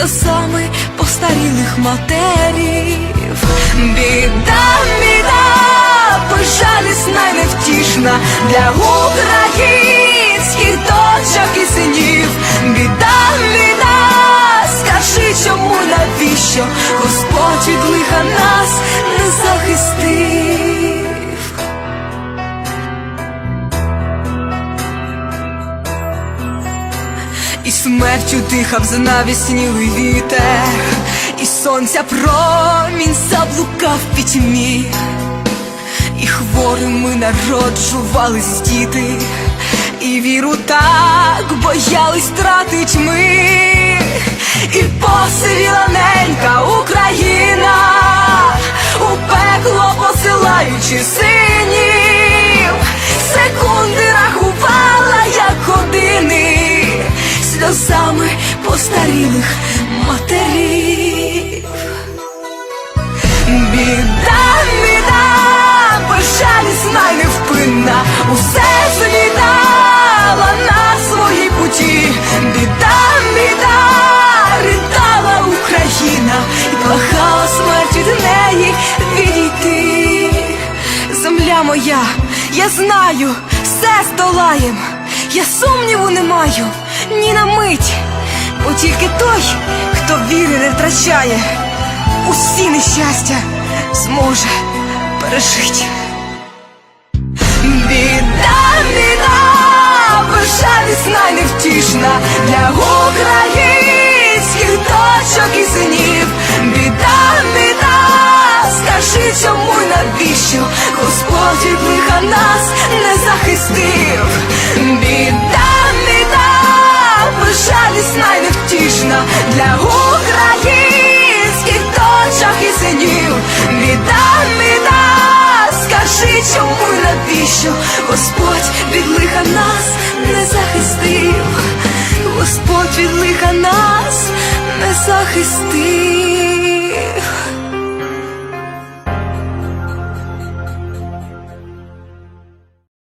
сльозами постарілих матерів. Біда, біда, безжалісна й невтішна для українських дочок і синів. Біда, біда, скажи, чому навіщо Господь від лиха нас не захистив. І смертю дихав знавіснілий вітер, і сонця промінь заблукав в пітьмі, і хворими народжувались діти, і віру так боялись тратить ми, і посивіла ненька Україна, у пекло посилаючи синів, постарілих матерів. Біда, біда, безжалісна й невпинна, усе злітала на своїй путі. Біда, біда, ридала Україна і плахала смерть від неї відійти. Земля моя, я знаю, все здолаєм, я сумніву не маю ні на мить, бо тільки той, хто віри не втрачає, усі нещастя зможе пережити. Біда, біда, й невтішна для українських дочок і синів. Біда, біда, скажи, чому й навіщо Господь від лиха нас не захистив. Для українських дочок і синів. Віддам, біда, скажи, чому і навіщо Господь від лиха нас не захистив, Господь від лиха нас не захистив.